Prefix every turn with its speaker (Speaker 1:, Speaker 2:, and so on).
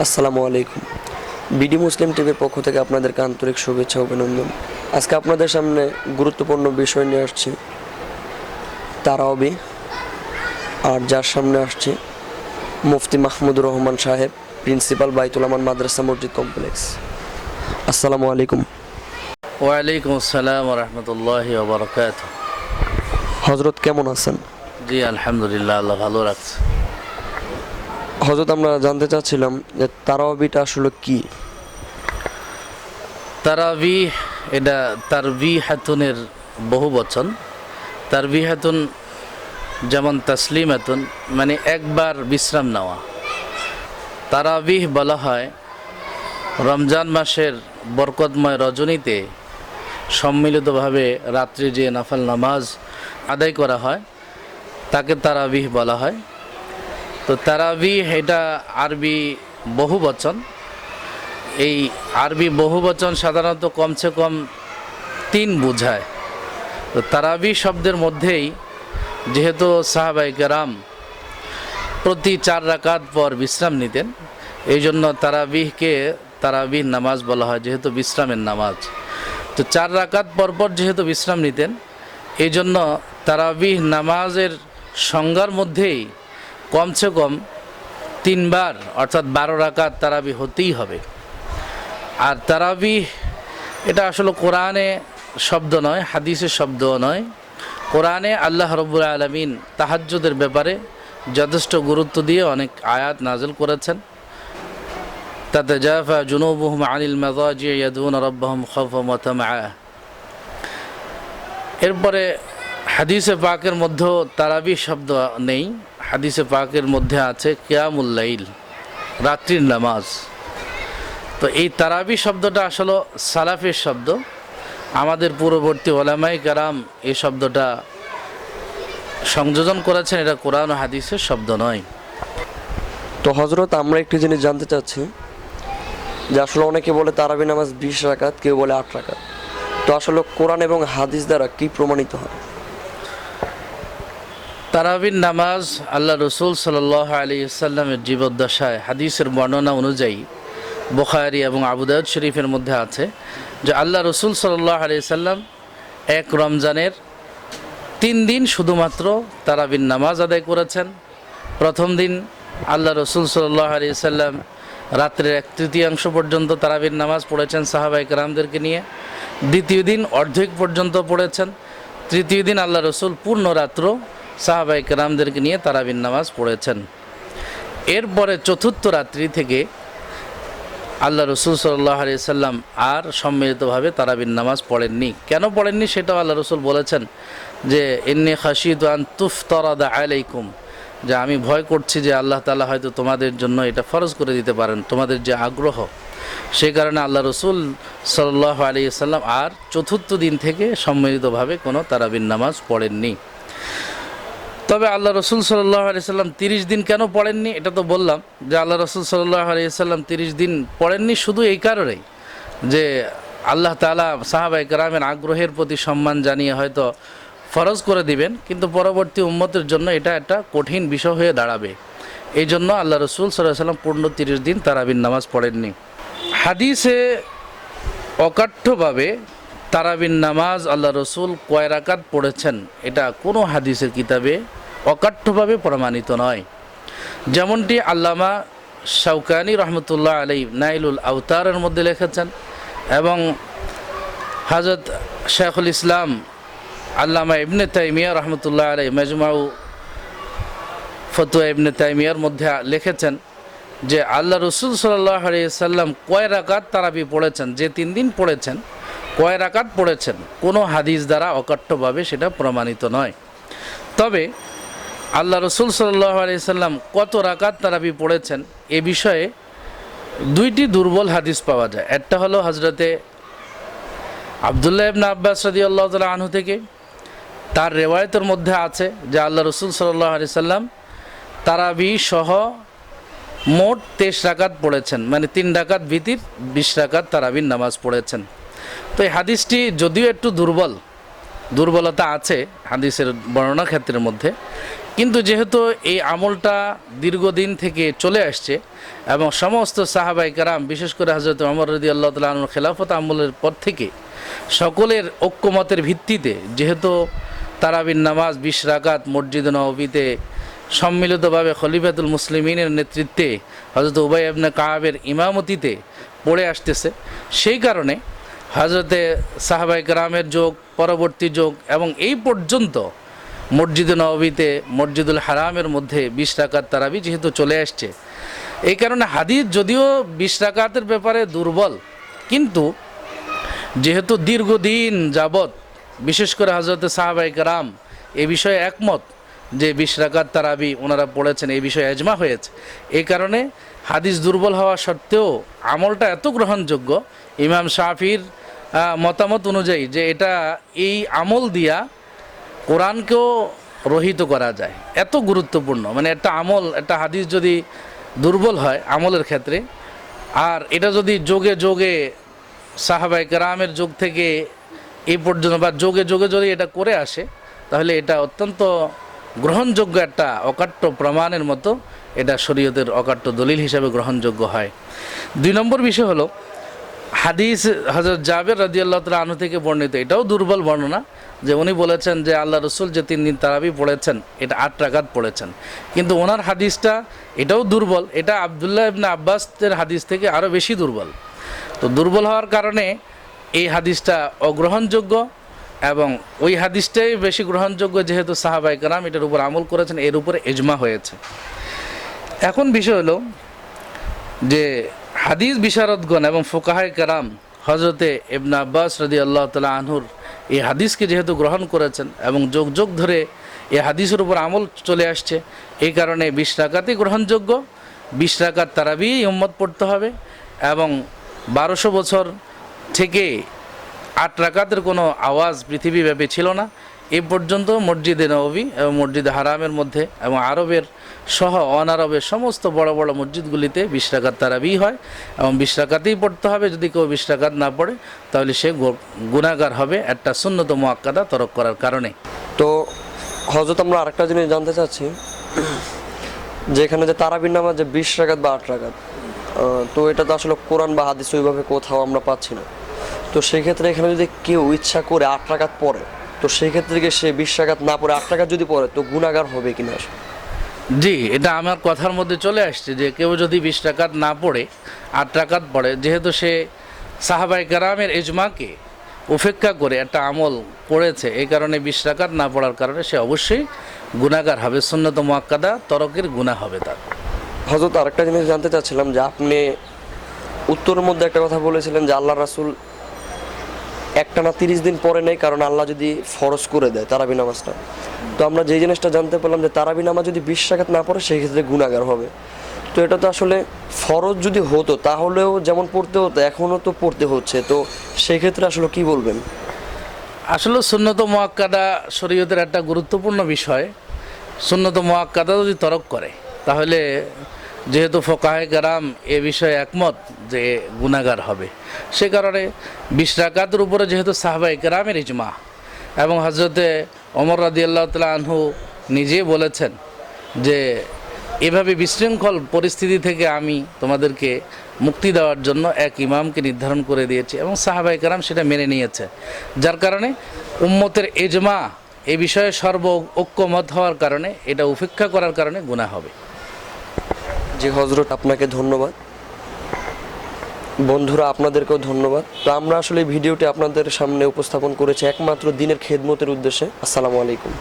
Speaker 1: আসসালামু আলাইকুম। বিডি মুসলিম টিভির পক্ষ থেকে আপনাদেরকে আন্তরিক শুভেচ্ছা অভিনন্দন। আজকে আপনাদের সামনে গুরুত্বপূর্ণ বিষয় নিয়ে আসছি। তারাওবি আর যার সামনে আসছে মুফতি মাহমুদুর রহমান সাহেব প্রিন্সিপাল বাইতুল আমান মাদ্রাসা মসজিদ কমপ্লেক্স। আসসালামু আলাইকুম।
Speaker 2: ওয়ালাইকুম আসসালাম রহমতুল্লাহ বরকাত
Speaker 1: হজরত কেমন আছেন?
Speaker 2: জি আলহামদুলিল্লাহ আল্লাহ ভালো রাখছে।
Speaker 1: হজরত আমরা জানতে চাচ্ছিলাম যে তারাওবিটা আসলে কি?
Speaker 2: তারাবি, এটা তারবি হাতুনের বহু বচন। তারবি হাতুন যেমন তাসলিম হাতুন মানে একবার বিশ্রাম নেওয়া। তারাবিহ বলা হয়, রমজান মাসের বরকতময় রজনীতে সম্মিলিতভাবে রাত্রে যে নাফাল নামাজ আদায় করা হয়, তাকে তারাবিহ বলা হয়। তো তারাবি, এটা আরবি বহু বচন এই আরবি বহু বচন সাধারণত কমসে কম তিন বোঝায়। তো তারাবি শব্দের মধ্যেই যেহেতু সাহাবাই কেরাম প্রতি চার রাকাত পর বিশ্রাম নিতেন এই জন্য তারাবিহকে তারাবিহ নামাজ বলা হয়, যেহেতু বিশ্রামের নামাজ। তো চার রাকাত পরপর যেহেতু বিশ্রাম নিতেন এই জন্য তারাবিহ নামাজের সংজ্ঞার মধ্যেই কমসে কম তিনবার, অর্থাৎ বারো রাকাত তারাবি হতেই হবে। আর তারাবি, এটা আসলে কোরআনে শব্দ নয় হাদিসের শব্দও নয়। কোরআনে আল্লাহ রব্বুল আলমিন তাহাজ্জুদের ব্যাপারে যথেষ্ট গুরুত্ব দিয়ে অনেক আয়াত নাজল করেছেন। তাতে জাফা জুনুবুহম আনিল মাজাজি ইয়াদুন রব্বাহম খফ মতামা এরপরে হাদিসে পাকের মধ্যেও তারাবি শব্দ নেই। হাদিসে পাকের মধ্যে আছে কেয়ামুল্লাইল রাত্রির নামাজ। তো এই তারাবি শব্দটা আসলে সালাফের শব্দ। আমাদের পূর্ববর্তী ওলামাই কারাম এই শব্দটা সংযোজন করেছেন, এটা কোরআন ও হাদিসের শব্দ নয়।
Speaker 1: তো হজরত আমরা একটি জিনিস জানতে চাচ্ছি, যে আসলে অনেকে বলে তারাবি নামাজ বিশ রাকাত, কেউ বলে আট রাকাত। তো আসলে কোরআন এবং হাদিস দ্বারা কি প্রমাণিত হয়?
Speaker 2: তারাবির নামাজ আল্লাহ রসুল সাল আলী সাল্লামের জীবদ্দশায় হাদিসের বর্ণনা অনুযায়ী বুখারি এবং আবুদায়দ শরীফের মধ্যে আছে যে আল্লাহ রসুল সাল্লাহ আলি সাল্লাম এক রমজানের তিন দিন শুধুমাত্র তারাবির নামাজ আদায় করেছেন। প্রথম দিন আল্লাহ রসুল সাল্লাহ আলি সাল্লাম রাত্রের এক তৃতীয়াংশ পর্যন্ত তারাবির নামাজ পড়েছেন সাহাবাই রামদেরকে নিয়ে। দ্বিতীয় দিন অর্ধেক পর্যন্ত পড়েছেন। তৃতীয় দিন আল্লাহ রসুল পূর্ণ রাত্র সাহাবাই রামদেরকে নিয়ে তারাবির নামাজ পড়েছেন। এরপরে চতুর্থ রাত্রি থেকে আল্লাহ রসুল সাল্লাহ আলি সাল্লাম আর সম্মিলিতভাবে তারাবিন নামাজ পড়েননি। কেন পড়েননি সেটাও আল্লাহ রসুল বলেছেন যে এন্নি খাসিদ আন তুফ তরাদা আলাইকুম। যে, আমি ভয় করছি যে আল্লাহ তালা হয়তো তোমাদের জন্য এটা ফরজ করে দিতে পারেন, তোমাদের যে আগ্রহ। সেই কারণে আল্লাহ রসুল সাল্লাহ আলী সাল্লাম আর চতুর্থ দিন থেকে সম্মিলিতভাবে কোনো তারাবিন নামাজ পড়েননি। তবে আল্লাহ রসুল সাল্লাহ আলি সাল্লাম তিরিশ দিন কেন পড়েননি? এটা তো বললাম যে আল্লাহ রসুল সাল্লাহ আলি সাল্লাম তিরিশ দিন পড়েননি শুধু এই কারণেই যে আল্লাহ তালা সাহাবাই কারামের আগ্রহের প্রতি সম্মান জানিয়ে হয়তো ফরজ করে দিবেন, কিন্তু পরবর্তী উম্মতের জন্য এটা একটা কঠিন বিষয় হয়ে দাঁড়াবে। এই জন্য আল্লাহ রসুল সাল্লাহ সাল্লাম পূর্ণ তিরিশ দিন তারাবিন নামাজ পড়েননি। হাদিসে অকাঠ্যভাবে তারাবিন নামাজ আল্লাহ রসুল কয় রাকাত পড়েছেন? এটা কোনো হাদিসের কিতাবে অকাঠ্যভাবে প্রমাণিত নয়। যেমনটি আল্লামা শাউকানি রহমতুল্লাহ আলী নাইলুল আউতারের মধ্যে লিখেছেন এবং হজরত শেখুল ইসলাম আল্লামা ইবনে তাইমিয়া রহমতুল্লাহ আলী মেজমাউ ফতুয়া ইবনে তাইমিয়ার মধ্যে লিখেছেন যে আল্লাহ রসুল সাল্লাহ আলিয়া সাল্লাম কয় রাকাত তারাবি পড়েছেন? যে তিন দিন পড়েছেন কয় রাকাত পড়েছেন? কোনো হাদিস দ্বারা অকাঠ্যভাবে সেটা প্রমাণিত নয়। তবে আল্লাহ রসুল সাল্লাহ সাল্লাম কত রাকাত তারাবি পড়েছেন? এ বিষয়ে দুইটি দুর্বল হাদিস পাওয়া যায়। একটা হলো হজরতে আবদুল্লাহ ইবনা আব্বাস সদি আল্লাহ তালা আনহু থেকে। তার রেওয়ায়তের মধ্যে আছে যে আল্লাহ রসুল সাল্লাহ আলি সাল্লাম তারাবি সহ মোট তেইশ রাকাত পড়েছেন। মানে তিন রাকাত ভিতির বিশ রাকাত তারাবির নামাজ পড়েছেন। তো এই হাদিসটি যদিও একটু দুর্বল, দুর্বলতা আছে হাদিসের বর্ণনা ক্ষেত্রের মধ্যে, কিন্তু যেহেতু এই আমলটা দীর্ঘদিন থেকে চলে আসছে এবং সমস্ত সাহাবাই কারাম, বিশেষ করে হজরত অমর রদি আল্লাহ তালুর খেলাফত আমলের পর থেকে সকলের ঐক্যমতের ভিত্তিতে যেহেতু তারাবিন নামাজ বিশ রাকাত মসজিদ নবীতে সম্মিলিতভাবে খলিফাতুল মুসলিমিনের নেতৃত্বে হজরত উবাই আবনে কাহাবের ইমামতিতে পড়ে আসতেছে, সেই কারণে হজরতে সাহাবাই কারামের যোগ, পরবর্তী যোগ এবং এই পর্যন্ত মসজিদে নবীতে মসজিদুল হারামের মধ্যে বিশ রাকাত তারাবি যেহেতু চলে আসছে। এই কারণে হাদিস যদিও বিশ রাকাতের ব্যাপারে দুর্বল, কিন্তু যেহেতু দীর্ঘদিন যাবৎ, বিশেষ করে হজরত সাহাবাই কারাম এ বিষয়ে একমত যে বিশ রাকাত তারাবি ওনারা পড়েছেন এই বিষয়ে এজমা হয়েছে। এই কারণে হাদিস দুর্বল হওয়া সত্ত্বেও আমলটা এত গ্রহণযোগ্য, ইমাম শাফির মতামত অনুযায়ী যে এটা এই আমল দিয়া কোরআনকেও রহিত করা যায়। এত গুরুত্বপূর্ণ। মানে একটা আমল, একটা হাদিস যদি দুর্বল হয় আমলের ক্ষেত্রে, আর এটা যদি যোগে যোগে সাহাবাই কেরামের যুগ থেকে এই পর্যন্ত বা যোগে যোগে যদি এটা করে আসে, তাহলে এটা অত্যন্ত গ্রহণযোগ্য একটা অকাট্য প্রমাণের মতো এটা শরীয়তের অকাট্য দলিল হিসাবে গ্রহণযোগ্য হয়। দুই নম্বর বিষয় হলো হাদিস হজরত জাবের রাজি আল্লাহ আনু থেকে বর্ণিত। এটাও দুর্বল বর্ণনা যে উনি বলেছেন যে আল্লাহ রসুল যে তিন দিন তারাবি পড়েছেন, এটা আট রাকাত পড়েছেন। কিন্তু ওনার হাদিসটা এটাও দুর্বল, এটা আবদুল্লাহ ইবনে আব্বাসের হাদিস থেকে আরও বেশি দুর্বল। তো দুর্বল হওয়ার কারণে এই হাদিসটা অগ্রহণযোগ্য এবং ওই হাদিসটাই বেশি গ্রহণযোগ্য যেহেতু সাহাবাই কালাম এটার উপর আমল করেছেন, এর উপরে এজমা হয়েছে। এখন বিষয় হলো যে হাদিস বিশারদগণ এবং ফোকাহাই কারাম হজরতে ইবনা আব্বাস রদি আল্লাহ তালা আনহুর এই হাদিসকে যেহেতু গ্রহণ করেছেন এবং যোগ যোগ ধরে এই হাদিসের উপর আমল চলে আসছে, এই কারণে বিশ রাকাতই গ্রহণযোগ্য। বিশ রাকাত তারাবি উম্মত পড়তে হবে এবং বারোশো বছর থেকে আট রাকাতের কোনো আওয়াজ পৃথিবীব্যাপী ছিল না। এ পর্যন্ত মসজিদে নবী এবং মসজিদে হারামের মধ্যে এবং আরবের সহ অনারবের সমস্ত বড় বড় মসজিদগুলিতে বিশ রাকাত তারাবি হয় এবং বিশ রাকাতেই পড়তে হবে, যদি কেউ বিশ না পড়ে, তাহলে সে গু- গুনাহগার হবে একটা শূন্যত মোয়াক্কাদা তরক করার কারণে।
Speaker 1: তো হজরত আমরা আরেকটা জিনিস জানতে চাচ্ছি যে এখানে যে তারাবির নামাজ যে বিশ রাকাত বা আট রাকাত তো এটা তো আসলে কোরআন বা হাদিস ওইভাবে কোথাও আমরা পাচ্ছি না। তো সেক্ষেত্রে এখানে যদি কেউ ইচ্ছা করে আট রাকাত পড়ে, তো সেক্ষেত্রে সে বিশ রাকাত না পড়ে, আট রাকাত যদি পড়ে, তো গুণাগার হবে কিনা?
Speaker 2: জি, এটা আমার কথার মধ্যে চলে আসছে যে কেউ যদি বিশ টাকাত না পড়ে, আট টাকাত পড়ে, যেহেতু সে সাহাবাই কারামের এজমাকে উপেক্ষা করে একটা আমল করেছে, এই কারণে বিশ টাকাত না পড়ার কারণে সে অবশ্যই গুণাগার হবে, সুন্নত মোয়াক্কাদা তরকের গুণা হবে তার।
Speaker 1: হজরত আরেকটা জিনিস জানতে চাচ্ছিলাম যে আপনি উত্তরের মধ্যে একটা কথা বলেছিলেন যে আল্লাহ রাসুল একটানা তিরিশ দিন পরে নেই, কারণ আল্লাহ যদি ফরজ করে দেয় তারাবি নামাজটা। তো আমরা যেই জিনিসটা জানতে পারলাম যে তারাবি নামাজ যদি বিশ না পড়ে, সেই ক্ষেত্রে গুণাগার হবে। তো এটা তো আসলে ফরজ যদি হতো, তাহলেও যেমন পড়তে হতো, এখনও তো পড়তে হচ্ছে। তো সেই ক্ষেত্রে আসলে কি বলবেন?
Speaker 2: আসলে সুন্নত মোয়াক্কাদা শরীয়তের একটা গুরুত্বপূর্ণ বিষয়। সুন্নত মোয়াক্কাদা যদি তরক করে, তাহলে যেহেতু ফোকাহে কারাম এ বিষয়ে একমত যে গুণাগার হবে। সে কারণে বিশ রাকাতের উপরে যেহেতু সাহবাই কারামের ইজমা এবং হজরতে অমর রাদি আল্লাহ তালা আনহু নিজেই বলেছেন যে এভাবে বিশৃঙ্খল পরিস্থিতি থেকে আমি তোমাদেরকে মুক্তি দেওয়ার জন্য এক ইমামকে নির্ধারণ করে দিয়েছি এবং সাহাবাই কারাম সেটা মেনে নিয়েছে। যার কারণে উম্মতের এজমা এ বিষয়ে সর্ব ঐক্যমত হওয়ার কারণে, এটা উপেক্ষা করার কারণে গুণা হবে।
Speaker 1: জি হজরত আপনাকে ধন্যবাদ। বন্ধুরা, আপনাদেরকেও ধন্যবাদ। তো আমরা আসলে ভিডিওটি আপনাদের সামনে উপস্থাপন করেছি একমাত্র দিনের খেদমতের উদ্দেশ্যে। আসসালামু আলাইকুম।